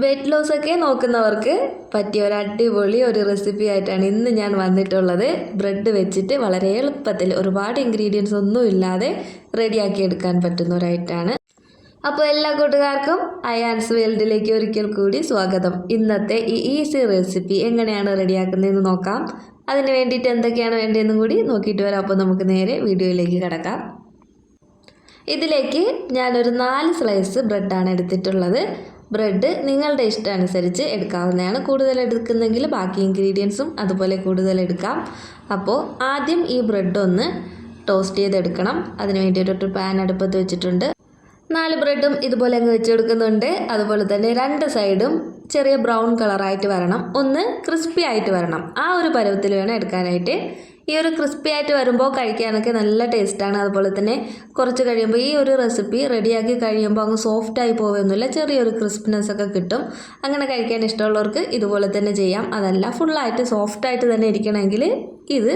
Weight loss ഒക്കെ നോക്കുന്നവർക്ക് പറ്റിയ ഒരു അടിപൊളി ഒരു റെസിപ്പി ആയിട്ടാണ് ഇന്ന് ഞാൻ വന്നിട്ടുള്ളത്. ബ്രെഡ് വെച്ചിട്ട് വളരെ എളുപ്പത്തിൽ ഒരുപാട് ഇൻഗ്രീഡിയൻസ് ഒന്നും ഇല്ലാതെ റെഡിയാക്കി എടുക്കാൻ പറ്റുന്ന ഒരായിട്ടാണ് അപ്പോൾ എല്ലാ കൂട്ടുകാർക്കും അയാൻസ് വേൾഡിലേക്ക് ഒരിക്കൽ കൂടി സ്വാഗതം. ഇന്നത്തെ ഈ ഈസി റെസിപ്പി എങ്ങനെയാണ് റെഡിയാക്കുന്നതെന്ന് നോക്കാം. അതിന് വേണ്ടിയിട്ട് എന്തൊക്കെയാണ് വേണ്ടതെന്നും കൂടി നോക്കിയിട്ട് വരാം. അപ്പോൾ നമുക്ക് നേരെ വീഡിയോയിലേക്ക് കിടക്കാം. ഇതിലേക്ക് ഞാനൊരു നാല് സ്ലൈസ് ബ്രെഡാണ് എടുത്തിട്ടുള്ളത്. ബ്രെഡ് നിങ്ങളുടെ ഇഷ്ടമനുസരിച്ച് എടുക്കാവുന്നതാണ്. കൂടുതൽ എടുക്കുന്നെങ്കിൽ ബാക്കി ഇൻഗ്രീഡിയൻസും അതുപോലെ കൂടുതൽ എടുക്കാം. അപ്പോൾ ആദ്യം ഈ ബ്രെഡ് ഒന്ന് ടോസ്റ്റ് ചെയ്തെടുക്കണം. അതിന് വേണ്ടിയിട്ടൊരു പാൻ അടുപ്പത്ത് വെച്ചിട്ടുണ്ട്. നാല് ബ്രെഡും ഇതുപോലെ അങ്ങ് വെച്ച് കൊടുക്കുന്നുണ്ട്. അതുപോലെ തന്നെ രണ്ട് സൈഡും ചെറിയ ബ്രൗൺ കളറായിട്ട് വരണം. ഒന്ന് ക്രിസ്പി ആയിട്ട് വരണം. ആ ഒരു പരുവത്തിൽ വേണം എടുക്കാനായിട്ട്. ഈ ഒരു ക്രിസ്പി ആയിട്ട് വരുമ്പോൾ കഴിക്കാനൊക്കെ നല്ല ടേസ്റ്റാണ് അതുപോലെ തന്നെ കുറച്ച് കഴിയുമ്പോൾ ഈ ഒരു റെസിപ്പി റെഡിയാക്കി കഴിയുമ്പോൾ അങ്ങ് സോഫ്റ്റായി പോകുന്നില്ല ചെറിയൊരു ക്രിസ്പിനെസ് ഒക്കെ കിട്ടും. അങ്ങനെ കഴിക്കാൻ ഇഷ്ടമുള്ളവർക്ക് ഇതുപോലെ തന്നെ ചെയ്യാം. അതല്ല ഫുള്ളായിട്ട് സോഫ്റ്റായിട്ട് തന്നെ ഇരിക്കണമെങ്കിൽ ഇത്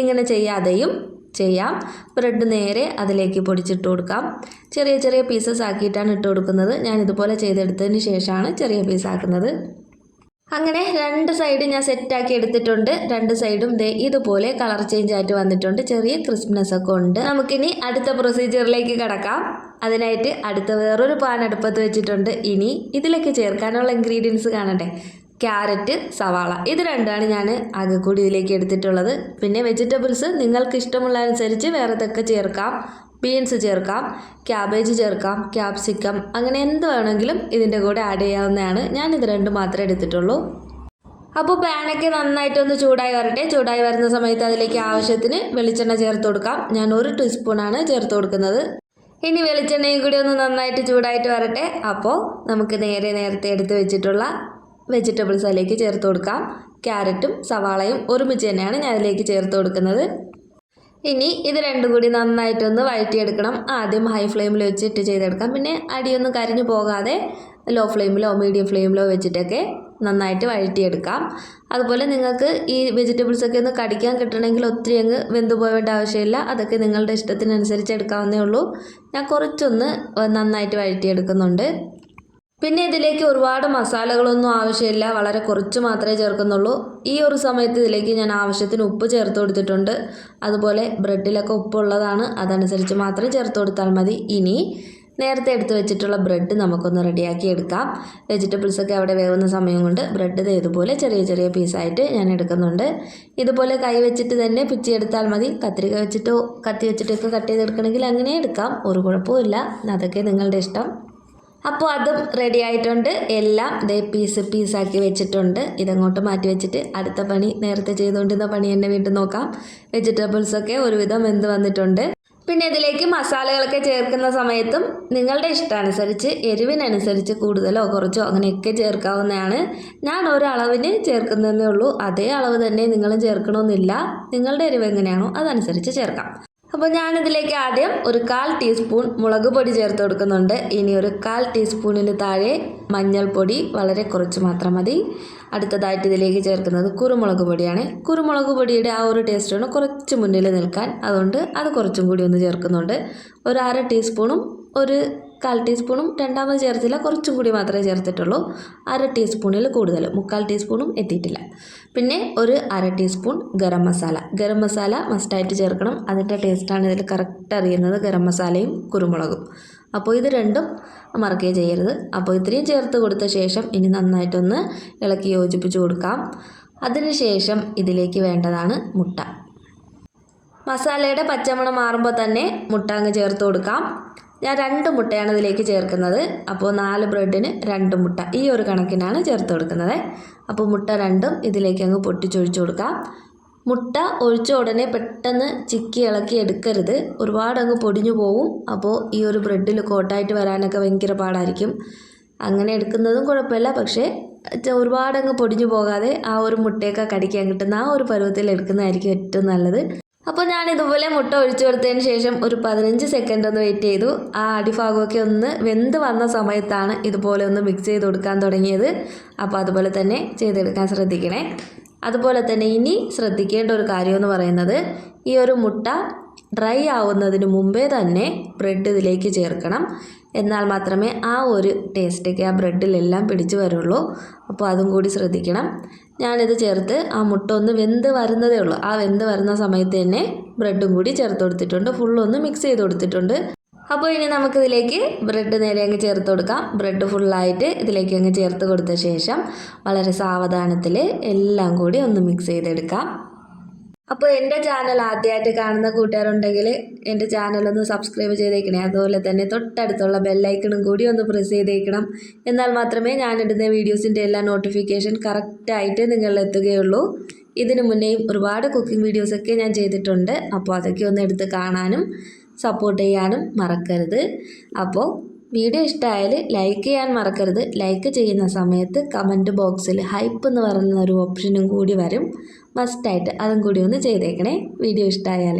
ഇങ്ങനെ ചെയ്യാതെയും ചെയ്യാം. ബ്രെഡ് നേരെ അതിലേക്ക് പൊടിച്ചിട്ട് കൊടുക്കാം. ചെറിയ ചെറിയ പീസസ് ആക്കിയിട്ടാണ് ഇട്ട് കൊടുക്കുന്നത്. ഞാൻ ഇതുപോലെ ചെയ്തെടുത്തതിന് ശേഷമാണ് ചെറിയ പീസ് ആക്കുന്നത്. അങ്ങനെ രണ്ട് സൈഡ് ഞാൻ സെറ്റാക്കി എടുത്തിട്ടുണ്ട്. രണ്ട് സൈഡും ദേ ഇതുപോലെ കളർ ചേഞ്ച് ആയിട്ട് വന്നിട്ടുണ്ട്. ചെറിയ ക്രിസ്പ്നെസ് ഒക്കെ ഉണ്ട്. നമുക്കിനി അടുത്ത പ്രൊസീജിയറിലേക്ക് കടക്കാം. അതിനായിട്ട് അടുത്ത വേറൊരു പാൻ അടുപ്പത്ത് വെച്ചിട്ടുണ്ട്. ഇനി ഇതിലേക്ക് ചേർക്കാനുള്ള ഇൻഗ്രീഡിയൻസ് കാണണ്ടേ ക്യാരറ്റ് സവാള. ഇത് രണ്ടാണ് ഞാൻ ആകെ കൂടി ഇതിലേക്ക് എടുത്തിട്ടുള്ളത്. പിന്നെ വെജിറ്റബിൾസ് നിങ്ങൾക്ക് ഇഷ്ടമുള്ള അനുസരിച്ച് വേറെ ഇതൊക്കെ ചേർക്കാം. ബീൻസ് ചേർക്കാം ക്യാബേജ് ചേർക്കാം ക്യാപ്സിക്കം അങ്ങനെ എന്ത് വേണമെങ്കിലും ഇതിന്റെ കൂടെ ആഡ് ചെയ്യാവുന്നതാണ്. ഞാൻ ഇത് രണ്ടും മാത്രമേ എടുത്തിട്ടുള്ളൂ. അപ്പോൾ പാനൊക്കെ നന്നായിട്ടൊന്ന് ചൂടായി വരട്ടെ. ചൂടായി വരുന്ന സമയത്ത് അതിലേക്ക് ആവശ്യത്തിന് വെളിച്ചെണ്ണ ചേർത്ത് കൊടുക്കാം. ഞാൻ ഒരു ടീസ്പൂണാണ് ചേർത്ത് കൊടുക്കുന്നത്. ഇനി വെളിച്ചെണ്ണയും കൂടി ഒന്ന് നന്നായിട്ട് ചൂടായിട്ട് വരട്ടെ. അപ്പോൾ നമുക്ക് നേരെ നേരത്തെ എടുത്ത് വെച്ചിട്ടുള്ള വെജിറ്റബിൾസ് അതിലേക്ക് ചേർത്ത് കൊടുക്കാം. ക്യാരറ്റും സവാളയും ഒരുമിച്ച് തന്നെയാണ് ഞാൻ അതിലേക്ക് ചേർത്ത് കൊടുക്കുന്നത്. ഇനി ഇത് രണ്ടും കൂടി നന്നായിട്ടൊന്ന് വഴറ്റിയെടുക്കണം. ആദ്യം ഹൈ ഫ്ലെയിമിൽ വെച്ചിട്ട് ചെയ്തെടുക്കാം. പിന്നെ അടിയൊന്നും കരിഞ്ഞു പോകാതെ ലോ ഫ്ലെയിമിലോ മീഡിയം ഫ്ലെയിമിലോ വെച്ചിട്ടൊക്കെ നന്നായിട്ട് വഴറ്റിയെടുക്കാം. അതുപോലെ നിങ്ങൾക്ക് ഈ വെജിറ്റബിൾസൊക്കെ ഒന്ന് കടിക്കാൻ കിട്ടണമെങ്കിൽ ഒത്തിരി അങ്ങ് വെന്തു പോവേണ്ട ആവശ്യമില്ല. അതൊക്കെ നിങ്ങളുടെ ഇഷ്ടത്തിനനുസരിച്ച് എടുക്കാവുന്നേ ഉള്ളൂ. ഞാൻ കുറച്ചൊന്ന് നന്നായിട്ട് വഴറ്റിയെടുക്കുന്നുണ്ട്. പിന്നെ ഇതിലേക്ക് ഒരുപാട് മസാലകളൊന്നും ആവശ്യമില്ല. വളരെ കുറച്ച് മാത്രമേ ചേർക്കുന്നുള്ളൂ. ഈ ഒരു സമയത്ത് ഇതിലേക്ക് ഞാൻ ആവശ്യത്തിന് ഉപ്പ് ചേർത്ത് കൊടുത്തിട്ടുണ്ട്. അതുപോലെ ബ്രെഡിലൊക്കെ ഉപ്പുള്ളതാണ്. അതനുസരിച്ച് മാത്രം ചേർത്ത് കൊടുത്താൽ മതി. ഇനി നേരത്തെ എടുത്ത് വെച്ചിട്ടുള്ള ബ്രെഡ് നമുക്കൊന്ന് റെഡിയാക്കി എടുക്കാം. വെജിറ്റബിൾസൊക്കെ അവിടെ വേവുന്ന സമയം കൊണ്ട് ബ്രെഡ് ഇതുപോലെ ചെറിയ ചെറിയ പീസായിട്ട് ഞാൻ എടുക്കുന്നുണ്ട്. ഇതുപോലെ കൈ വെച്ചിട്ട് തന്നെ പിച്ചിയെടുത്താൽ മതി. കത്തിരിക്ക വെച്ചിട്ടോ കത്തി വെച്ചിട്ടൊക്കെ കട്ട് ചെയ്തെടുക്കണമെങ്കിൽ അങ്ങനെ എടുക്കാം. ഒരു കുഴപ്പമില്ല അതൊക്കെ നിങ്ങളുടെ ഇഷ്ടം. അപ്പോൾ അതും റെഡി ആയിട്ടുണ്ട്. എല്ലാം ദേ പീസ് പീസാക്കി വെച്ചിട്ടുണ്ട്. ഇതങ്ങോട്ട് മാറ്റി വെച്ചിട്ട് അടുത്ത പണി നേരത്തെ ചെയ്തുകൊണ്ടിരുന്ന പണി തന്നെ വീണ്ടും നോക്കാം. വെജിറ്റബിൾസൊക്കെ ഒരുവിധം വെന്ത് വന്നിട്ടുണ്ട്. പിന്നെ ഇതിലേക്ക് മസാലകളൊക്കെ ചേർക്കുന്ന സമയത്തും നിങ്ങളുടെ ഇഷ്ടാനുസരിച്ച് എരിവിനനുസരിച്ച് കൂടുതലോ കുറച്ചോ അങ്ങനെയൊക്കെ ചേർക്കാവുന്നതാണ്. ഞാൻ ഒരളവിന് ചേർക്കുന്നതേ ഉള്ളൂ. അതേ അളവ് തന്നെ നിങ്ങളും ചേർക്കണമെന്നില്ല. നിങ്ങളുടെ എരിവ് എങ്ങനെയാണോ അതനുസരിച്ച് ചേർക്കാം. അപ്പോൾ ഞാനിതിലേക്ക് ആദ്യം ഒരു കാൽ ടീസ്പൂൺ മുളക് പൊടി ചേർത്ത് കൊടുക്കുന്നുണ്ട്. ഇനി ഒരു കാൽ ടീസ്പൂണിന് താഴെ മഞ്ഞൾപ്പൊടി വളരെ കുറച്ച് മാത്രം മതി. അടുത്തതായിട്ട് ഇതിലേക്ക് ചേർക്കുന്നത് കുരുമുളക് പൊടിയാണ്. കുരുമുളക് പൊടിയുടെ ആ ഒരു ടേസ്റ്റാണ് കുറച്ച് മുന്നിൽ നിൽക്കാൻ. അതുകൊണ്ട് അത് കുറച്ചും കൂടി ഒന്ന് ചേർക്കുന്നുണ്ട്. ഒരു അര ടീസ്പൂണും ഒരു കാൽ ടീസ്പൂണും രണ്ടാമത് ചേർത്തില്ല കുറച്ചും കൂടി മാത്രമേ ചേർത്തിട്ടുള്ളൂ. അര ടീസ്പൂണിൽ കൂടുതൽ മുക്കാൽ ടീസ്പൂണും എത്തിയിട്ടില്ല. പിന്നെ ഒരു അര ടീസ്പൂൺ ഗരം മസാല. ഗരം മസാല മസ്റ്റായിട്ട് ചേർക്കണം. അതിന്റെ ടേസ്റ്റാണ് ഇതിൽ കറക്റ്റ് അറിയുന്നത് ഗരം മസാലയും കുരുമുളകും. അപ്പോൾ ഇത് രണ്ടും മറക്കുകയും ചെയ്യരുത്. അപ്പോൾ ഇത്രയും ചേർത്ത് കൊടുത്ത ശേഷം ഇനി നന്നായിട്ടൊന്ന് ഇളക്കി യോജിപ്പിച്ച് കൊടുക്കാം. അതിനുശേഷം ഇതിലേക്ക് വേണ്ടതാണ് മുട്ട. മസാലയുടെ പച്ചമണം മാറുമ്പോൾ തന്നെ മുട്ട അങ്ങ് ചേർത്ത് കൊടുക്കാം. ഞാൻ രണ്ട് മുട്ടയാണ് ഇതിലേക്ക് ചേർക്കുന്നത്. അപ്പോൾ നാല് ബ്രെഡിന് രണ്ട് മുട്ട. ഈ ഒരു കണക്കിനാണ് ചേർത്ത് കൊടുക്കുന്നത്. അപ്പോൾ മുട്ട രണ്ടും ഇതിലേക്ക് അങ്ങ് പൊട്ടിച്ചൊഴിച്ചു കൊടുക്കാം. മുട്ട ഒഴിച്ച ഉടനെ പെട്ടെന്ന് ചിക്കി ഇളക്കി എടുക്കരുത്. ഒരുപാട് അങ്ങ് പൊടിഞ്ഞു പോവും. അപ്പോൾ ഈ ഒരു ബ്രെഡിൽ കോട്ടായിട്ട് വരാനൊക്കെ ഭയങ്കര പാടായിരിക്കും. അങ്ങനെ എടുക്കുന്നതും കുഴപ്പമില്ല. പക്ഷേ ഒരുപാടങ്ങ് പൊടിഞ്ഞു പോകാതെ ആ ഒരു മുട്ടയൊക്കെ കടിക്കാൻ കിട്ടുന്ന ആ ഒരു പരുവത്തിൽ എടുക്കുന്നതായിരിക്കും ഏറ്റവും നല്ലത്. അപ്പോൾ ഞാൻ ഇതുപോലെ മുട്ട ഒഴിച്ചു കൊടുത്തതിന് ശേഷം ഒരു പതിനഞ്ച് സെക്കൻഡ് ഒന്ന് വെയിറ്റ് ചെയ്തു. ആ അടിഭാഗമൊക്കെ ഒന്ന് വെന്ത് വന്ന സമയത്താണ് ഇതുപോലെ ഒന്ന് മിക്സ് ചെയ്ത് കൊടുക്കാൻ തുടങ്ങിയത്. അപ്പോൾ അതുപോലെ തന്നെ ചെയ്തെടുക്കാൻ ശ്രദ്ധിക്കണേ. അതുപോലെ തന്നെ ഇനി ശ്രദ്ധിക്കേണ്ട ഒരു കാര്യം എന്ന് പറയുന്നത് ഈ ഒരു മുട്ട ഡ്രൈ ആവുന്നതിന് മുമ്പേ തന്നെ ബ്രെഡ് ഇതിലേക്ക് ചേർക്കണം. എന്നാൽ മാത്രമേ ആ ഒരു ടേസ്റ്റൊക്കെ ആ ബ്രെഡിലെല്ലാം പിടിച്ചു വരുള്ളൂ. അപ്പോൾ അതും കൂടി ശ്രദ്ധിക്കണം. ഞാനിത് ചേർത്ത് ആ മുട്ട ഒന്ന് വെന്ത് വരുന്നതേ ഉള്ളൂ. ആ വെന്ത് വരുന്ന സമയത്ത് തന്നെ ബ്രെഡും കൂടി ചേർത്ത് കൊടുത്തിട്ടുണ്ട്. ഫുള്ളൊന്ന് മിക്സ് ചെയ്ത് കൊടുത്തിട്ടുണ്ട്. അപ്പോൾ ഇനി നമുക്കിതിലേക്ക് ബ്രെഡ് നേരെ അങ്ങ് ചേർത്ത് കൊടുക്കാം. ബ്രെഡ് ഫുള്ളായിട്ട് ഇതിലേക്ക് അങ്ങ് ചേർത്ത് കൊടുത്ത ശേഷം വളരെ സാവധാനത്തിൽ എല്ലാം കൂടി ഒന്ന് മിക്സ് ചെയ്തെടുക്കാം. അപ്പോൾ എന്റെ ചാനൽ ആദ്യമായിട്ട് കാണുന്ന കൂട്ടുകാരുണ്ടെങ്കിൽ എന്റെ ചാനലൊന്ന് സബ്സ്ക്രൈബ് ചെയ്തേക്കണേ. അതുപോലെ തന്നെ തൊട്ടടുത്തുള്ള ബെല്ലൈക്കണും കൂടി ഒന്ന് പ്രസ് ചെയ്തേക്കണം. എന്നാൽ മാത്രമേ ഞാനിടുന്ന വീഡിയോസിന്റെ എല്ലാ നോട്ടിഫിക്കേഷൻ കറക്റ്റായിട്ട് നിങ്ങളിൽ എത്തുകയുള്ളൂ. ഇതിനു മുന്നേയും ഒരുപാട് കുക്കിംഗ് വീഡിയോസൊക്കെ ഞാൻ ചെയ്തിട്ടുണ്ട്. അപ്പോൾ അതൊക്കെ ഒന്ന് എടുത്ത് കാണാനും സപ്പോർട്ട് ചെയ്യാനും മറക്കരുത്. അപ്പോൾ വീഡിയോ ഇഷ്ടമായാൽ ലൈക്ക് ചെയ്യാൻ മറക്കരുത്. ലൈക്ക് ചെയ്യുന്ന സമയത്ത് കമന്റ് ബോക്സിൽ ഹൈപ്പ് എന്ന് പറയുന്ന ഒരു ഓപ്ഷനും കൂടി വരും. മസ്റ്റായിട്ട് അതും കൂടി ഒന്ന് ചെയ്തേക്കണേ. വീഡിയോ ഇഷ്ടമായാൽ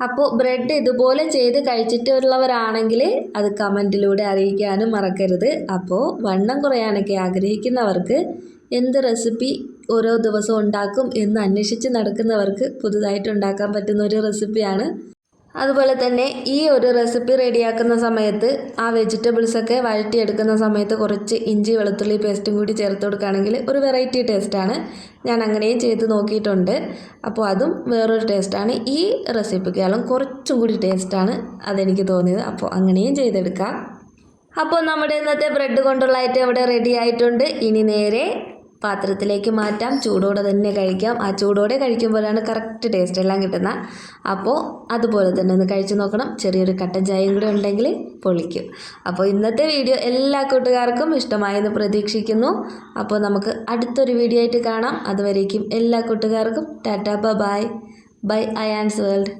അപ്പോൾ ബ്രെഡ് ഇതുപോലെ ചെയ്ത് കഴിച്ചിട്ടുള്ളവരാണെങ്കിൽ അത് കമന്റിലൂടെ അറിയിക്കാനും മറക്കരുത്. അപ്പോൾ വണ്ണം കുറയാനൊക്കെ ആഗ്രഹിക്കുന്നവർക്ക് എന്ത് റെസിപ്പി ഓരോ ദിവസവും ഉണ്ടാക്കും എന്ന് അന്വേഷിച്ച് നടക്കുന്നവർക്ക് പുതുതായിട്ട് ഉണ്ടാക്കാൻ പറ്റുന്ന ഒരു റെസിപ്പിയാണ് അതുപോലെ തന്നെ ഈ ഒരു റെസിപ്പി റെഡിയാക്കുന്ന സമയത്ത് ആ വെജിറ്റബിൾസൊക്കെ വഴറ്റിയെടുക്കുന്ന സമയത്ത് കുറച്ച് ഇഞ്ചി വെളുത്തുള്ളി പേസ്റ്റും കൂടി ചേർത്ത് കൊടുക്കുകയാണെങ്കിൽ ഒരു വെറൈറ്റി ടേസ്റ്റാണ് ഞാൻ അങ്ങനെയും ചെയ്ത് നോക്കിയിട്ടുണ്ട്. അപ്പോൾ അതും വേറൊരു ടേസ്റ്റാണ് ഈ റെസിപ്പിക്കാളും കുറച്ചും കൂടി ടേസ്റ്റാണ് അതെനിക്ക് തോന്നിയത്. അപ്പോൾ അങ്ങനെയും ചെയ്തെടുക്കാം. അപ്പോൾ നമ്മുടെ ഇന്നത്തെ ബ്രെഡ് കൊണ്ടുള്ള ഐറ്റം ഇവിടെ റെഡി ആയിട്ടുണ്ട്. ഇനി നേരെ പാത്രത്തിലേക്ക് മാറ്റാം. ചൂടോടെ തന്നെ കഴിക്കാം. ആ ചൂടോടെ കഴിക്കുമ്പോഴാണ് കറക്റ്റ് ടേസ്റ്റ് എല്ലാം കിട്ടുന്നത് അപ്പോൾ അതുപോലെ തന്നെ ഒന്ന് കഴിച്ചു നോക്കണം. ചെറിയൊരു കട്ടൻ ചായയും കൂടെ ഉണ്ടെങ്കിൽ പൊളിക്കും. അപ്പോൾ ഇന്നത്തെ വീഡിയോ എല്ലാ കൂട്ടുകാർക്കും ഇഷ്ടമായെന്ന് പ്രതീക്ഷിക്കുന്നു. അപ്പോൾ നമുക്ക് അടുത്തൊരു വീഡിയോ ആയിട്ട് കാണാം. അതുവരേക്കും എല്ലാ കൂട്ടുകാർക്കും tata bye bye Ayaan's world.